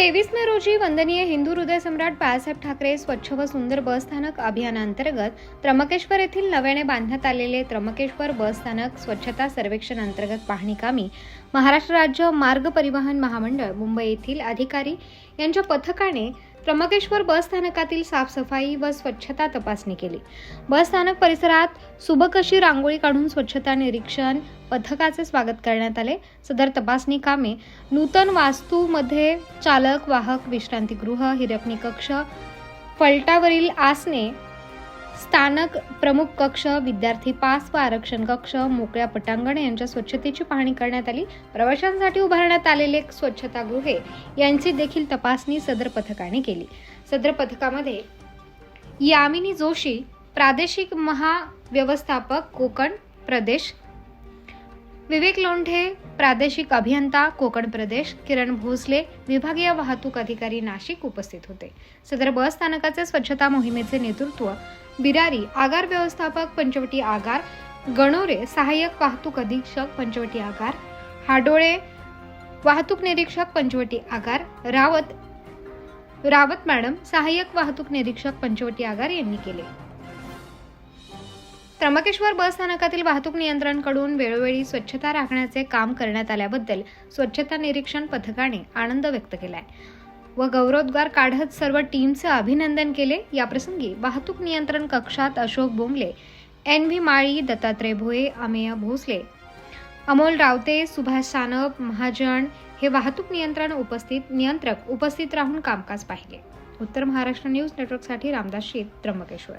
तेवीस मे रोजी वंदनीय हिंदू हृदय सम्राट बाळासाहेब ठाकरे स्वच्छ व सुंदर बस स्थानक अभियानांतर्गत त्र्यंबकेश्वर येथील नव्याने बांधण्यात आलेले त्र्यंबकेश्वर बस स्थानक स्वच्छता सर्वेक्षण अंतर्गत पाहणी कामी महाराष्ट्र राज्य मार्ग परिवहन महामंडळ मुंबई येथील अधिकारी यांच्या पथकाने त्र्यंबकेश्वर बस स्थानकातील साफसफाई व स्वच्छता तपासणी केली. बस स्थानक परिसरात सुबक अशी रांगोळी काढून स्वच्छता निरीक्षण पथकाचे स्वागत करण्यात आले. सदर तपासणी कामे नूतन वास्तूमध्ये चालक वाहक विश्रांतीगृह हिरपणी कक्ष फलटावरील आसने स्थानक प्रमुख कक्ष विद्यार्थी पास व आरक्षण कक्ष मोकळ्या पटांगण यांच्या स्वच्छतेची पाहणी करण्यात आली. प्रवाशांसाठी उभारण्यात आलेले स्वच्छतागृहे यांची देखील तपासणी सदर पथकाने केली. सदर पथकामध्ये यामिनी जोशी प्रादेशिक महाव्यवस्थापक कोकण प्रदेश विवेक लोंढे प्रादेशिक अभियंता कोकण प्रदेश किरण भोसले विभागीय वाहतूक अधिकारी नाशिक उपस्थित होते. सदर बस स्थानकाचे स्वच्छता मोहिमेचे नेतृत्व बिरारी आगार व्यवस्थापक पंचवटी आगार गणोरे सहाय्यक वाहतूक अधीक्षक पंचवटी आगार हाडोळे वाहतूक निरीक्षक पंचवटी आगार रावत रावत मॅडम सहाय्यक वाहतूक निरीक्षक पंचवटी आगार यांनी केले. त्र्यंबकेश्वर बस स्थानकातील वाहतूक नियंत्रणकडून वेळोवेळी स्वच्छता राखण्याचे काम करण्यात आल्याबद्दल स्वच्छता निरीक्षण पथकाने आनंद व्यक्त केलाय. व गौरवोद्गार काढत सर्व टीमचे अभिनंदन केले. याप्रसंगी वाहतूक नियंत्रण कक्षात अशोक बोंगले एन व्ही माळी दत्तात्रय भोये अमेय भोसले अमोल रावते सुभाष सानप महाजन हे वाहतूक नियंत्रण उपस्थित नियंत्रक उपस्थित राहून कामकाज पाहिले. उत्तर महाराष्ट्र न्यूज नेटवर्कसाठी रामदास शेत त्र्यंबकेश्वर.